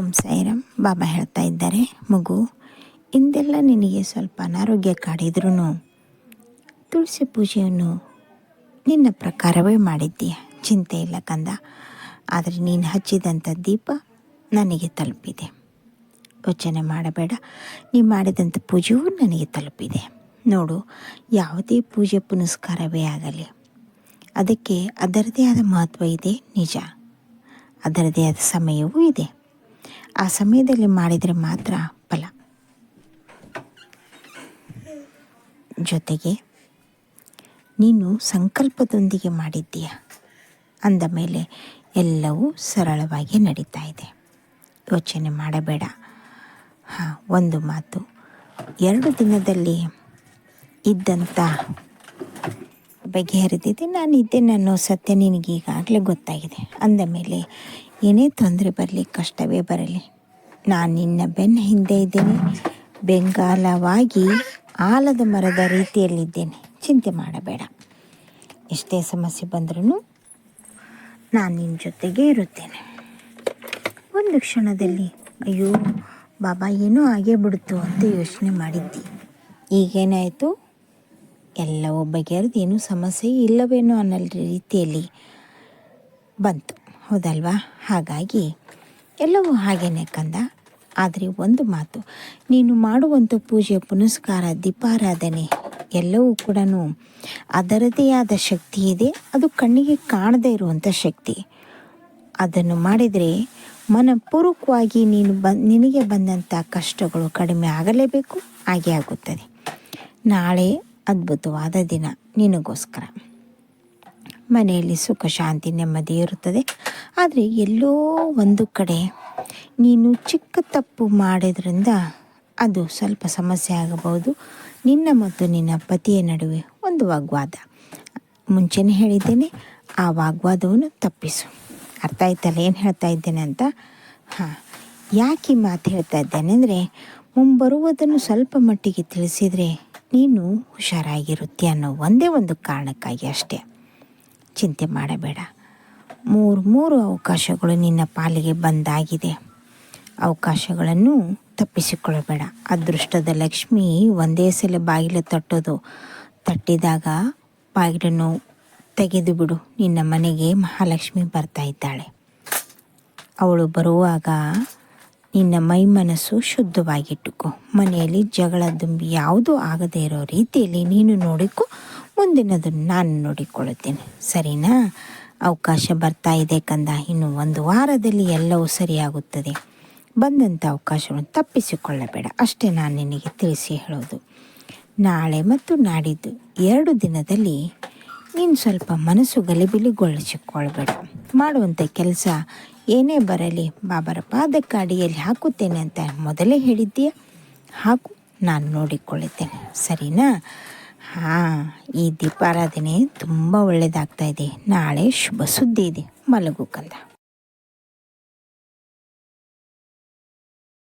ಓಂ ಸಾಯಿರಾಮ್. ಬಾಬಾ ಹೇಳ್ತಾ ಇದ್ದಾರೆ, ಮಗು, ಇಂದೆಲ್ಲ ನಿನಗೆ ಸ್ವಲ್ಪ ಅನಾರೋಗ್ಯ ಕಾಡಿದ್ರೂ ತುಳಸಿ ಪೂಜೆಯನ್ನು ನಿನ್ನ ಪ್ರಕಾರವೇ ಮಾಡಿದ್ದೀಯ. ಚಿಂತೆ ಇಲ್ಲ ಕಂದ, ಆದರೆ ನೀನು ಹಚ್ಚಿದಂಥ ದೀಪ ನನಗೆ ತಲುಪಿದೆ. ಯೋಚನೆ ಮಾಡಬೇಡ, ನೀ ಮಾಡಿದಂಥ ಪೂಜೆಯೂ ನನಗೆ ತಲುಪಿದೆ. ನೋಡು, ಯಾವುದೇ ಪೂಜೆ ಪುನಸ್ಕಾರವೇ ಆಗಲಿ. ಅದಕ್ಕೆ ಅದರದೇ ಆದ ಮಹತ್ವ ಇದೆ, ನಿಜ. ಅದರದೇ ಆದ ಸಮಯವೂ ಇದೆ. ಆ ಸಮಯದಲ್ಲಿ ಮಾಡಿದರೆ ಮಾತ್ರ ಫಲ. ಜೊತೆಗೆ, ನೀನು ಸಂಕಲ್ಪದೊಂದಿಗೆ ಮಾಡಿದ್ದೀಯ? ಅಂದ ಮೇಲೆ ಎಲ್ಲವೂ ಸರಳವಾಗಿ ನಡೀತಾ ಇದೆ. ಯೋಚನೆ ಮಾಡಬೇಡ. ಹಾಂ, ಒಂದು ಮಾತು. ಎರಡು ದಿನದಲ್ಲಿ ಇದ್ದಂಥ ಬಗೆಹರಿದಿದೆ ನಾನು ಇದ್ದೆ ಅನ್ನೋ ಸತ್ಯ ನಿನಗೆ ಈಗಾಗಲೇ ಗೊತ್ತಾಗಿದೆ. ಅಂದ ಮೇಲೆ, ಏನೇ ತೊಂದರೆ ಬರಲಿ, ಕಷ್ಟವೇ ಬರಲಿ. ನಾನು ನಿನ್ನ ಬೆನ್ನ ಹಿಂದೆ ಇದ್ದೇನೆ. ಬೆಂಗಾಲವಾಗಿ ಆಲದ ಮರದ ರೀತಿಯಲ್ಲಿದ್ದೇನೆ. ಚಿಂತೆ ಮಾಡಬೇಡ. ಎಷ್ಟೇ ಸಮಸ್ಯೆ ಬಂದ್ರೂ ನಾನು ನಿನ್ನ ಜೊತೆಗೆ ಇರುತ್ತೇನೆ. ಒಂದು ಕ್ಷಣದಲ್ಲಿ, ಅಯ್ಯೋ, ಬಾಬಾ ಏನೋ ಆಗೇ ಬಿಡ್ತು ಅಂತ ಯೋಚನೆ ಮಾಡಿದ್ದಿ. ಈಗೇನಾಯಿತು? ಎಲ್ಲವೂ ಬಗೆಹರಿದು ಏನೂ ಸಮಸ್ಯೆ ಇಲ್ಲವೇನೋ ಅನ್ನೋ ರೀತಿಯಲ್ಲಿ ಬಂತು. ಹೌದಲ್ವಾ? ಹಾಗಾಗಿ ಎಲ್ಲವೂ ಹಾಗೇನೆ ಕಂದ. ಆದರೆ ಒಂದು ಮಾತು, ನೀನು ಮಾಡುವಂಥ ಪೂಜೆ ಪುನಸ್ಕಾರ, ದೀಪಾರಾಧನೆ ಎಲ್ಲವೂ ಕೂಡ ಅದರದೇ ಆದ ಶಕ್ತಿ ಇದೆ. ಅದು ಕಣ್ಣಿಗೆ ಕಾಣದೇ ಇರುವಂಥ ಶಕ್ತಿ. ಅದನ್ನು ಮಾಡಿದರೆ ಮನಪೂರ್ವಕವಾಗಿ ನೀನು ಬ, ನಿನಗೆ ಬಂದಂಥ ಕಷ್ಟಗಳು ಕಡಿಮೆ ಆಗಲೇಬೇಕು. ಹಾಗೆ ಆಗುತ್ತದೆ. ನಾಳೆ ಅದ್ಭುತವಾದ ದಿನ ನಿನಗೋಸ್ಕರ. ಮನೆಯಲ್ಲಿ ಸುಖ, ಶಾಂತಿ, ನೆಮ್ಮದಿ ಇರುತ್ತದೆ. ಆದರೆ ಎಲ್ಲೋ ಒಂದು ಕಡೆ ನೀನು ಚಿಕ್ಕ ತಪ್ಪು ಮಾಡೋದ್ರಿಂದ ಅದು ಸ್ವಲ್ಪ ಸಮಸ್ಯೆ ಆಗಬಹುದು. ನಿನ್ನ ಮತ್ತು ನಿನ್ನ ಪತಿಯ ನಡುವೆ ಒಂದು ವಾಗ್ವಾದ. ಮುಂಚೆನೇ ಹೇಳಿದ್ದೇನೆ, ಆ ವಾಗ್ವಾದವನ್ನು ತಪ್ಪಿಸು. ಅರ್ಥ ಆಯ್ತಲ್ಲ ಏನು ಹೇಳ್ತಾ ಇದ್ದೇನೆ ಅಂತ? ಹಾಂ, ಯಾಕೆ ಮಾತು ಹೇಳ್ತಾ ಇದ್ದೇನೆ ಅಂದರೆ ಮುಂಬರುವುದನ್ನು ಸ್ವಲ್ಪ ಮಟ್ಟಿಗೆ ತಿಳಿಸಿದರೆ ನೀನು ಹುಷಾರಾಗಿರುತ್ತೆ ಅನ್ನೋ ಒಂದೇ ಒಂದು ಕಾರಣಕ್ಕಾಗಿ ಅಷ್ಟೇ. ಚಿಂತೆ ಮಾಡಬೇಡ. ಮೂರು ಮೂರು ಅವಕಾಶಗಳು ನಿನ್ನ ಪಾಲಿಗೆ ಬಂದಾಗಿದೆ. ಅವಕಾಶಗಳನ್ನು ತಪ್ಪಿಸಿಕೊಳ್ಳಬೇಡ. ಅದೃಷ್ಟದ ಲಕ್ಷ್ಮಿ ಒಂದೇ ಸಲ ಬಾಗಿಲು ತಟ್ಟೋದು. ತಟ್ಟಿದಾಗ ಬಾಗಿಲನ್ನು ತೆಗೆದು ಬಿಡು ನಿನ್ನ ಮನೆಗೆ ಮಹಾಲಕ್ಷ್ಮಿ ಬರ್ತಾ ಇದ್ದಾಳೆ. ಅವಳು ಬರುವಾಗ ನಿನ್ನ ಮೈ ಮನಸ್ಸು ಶುದ್ಧವಾಗಿಟ್ಟುಕೋ. ಮನೆಯಲ್ಲಿ ಜಗಳ ದುಂಬಿ ಯಾವುದೂ ಆಗದೇ ಇರೋ ರೀತಿಯಲ್ಲಿ ನೀನು ನೋಡಿಕೊ. ಮುಂದಿನದನ್ನು ನಾನು ನೋಡಿಕೊಳ್ಳುತ್ತೇನೆ. ಸರಿನಾ? ಅವಕಾಶ ಬರ್ತಾ ಇದೆ ಕಂದ. ಇನ್ನು ಒಂದು ವಾರದಲ್ಲಿ ಎಲ್ಲವೂ ಸರಿಯಾಗುತ್ತದೆ. ಬಂದಂಥ ಅವಕಾಶವನ್ನು ತಪ್ಪಿಸಿಕೊಳ್ಳಬೇಡ. ಅಷ್ಟೇ ನಾನು ನಿನಗೆ ತಿಳಿಸಿ ಹೇಳೋದು. ನಾಳೆ ಮತ್ತು ನಾಡಿದ್ದು ಎರಡು ದಿನದಲ್ಲಿ ನೀನು ಸ್ವಲ್ಪ ಮನಸ್ಸು ಗಲಿಬಿಲಿಗೊಳಿಸಿಕೊಳ್ಬೇಡ. ಮಾಡುವಂಥ ಕೆಲಸ ಏನೇ ಬರಲಿ ಬಾಬರ ಪಾದಕ್ಕೆ ಅಡಿಯಲ್ಲಿ ಹಾಕುತ್ತೇನೆ ಅಂತ ಮೊದಲೇ ಹೇಳಿದ್ದೀಯ? ಹಾಕು, ನಾನು ನೋಡಿಕೊಳ್ಳುತ್ತೇನೆ. ಸರಿನಾ? ಹಾಂ, ಈ ದೀಪಾರಾಧನೆ ತುಂಬ ಒಳ್ಳೆಯದಾಗ್ತಾ ಇದೆ. ನಾಳೆ ಶುಭ ಸುದ್ದಿ ಇದೆ. ಮಲಗು ಕಂದ.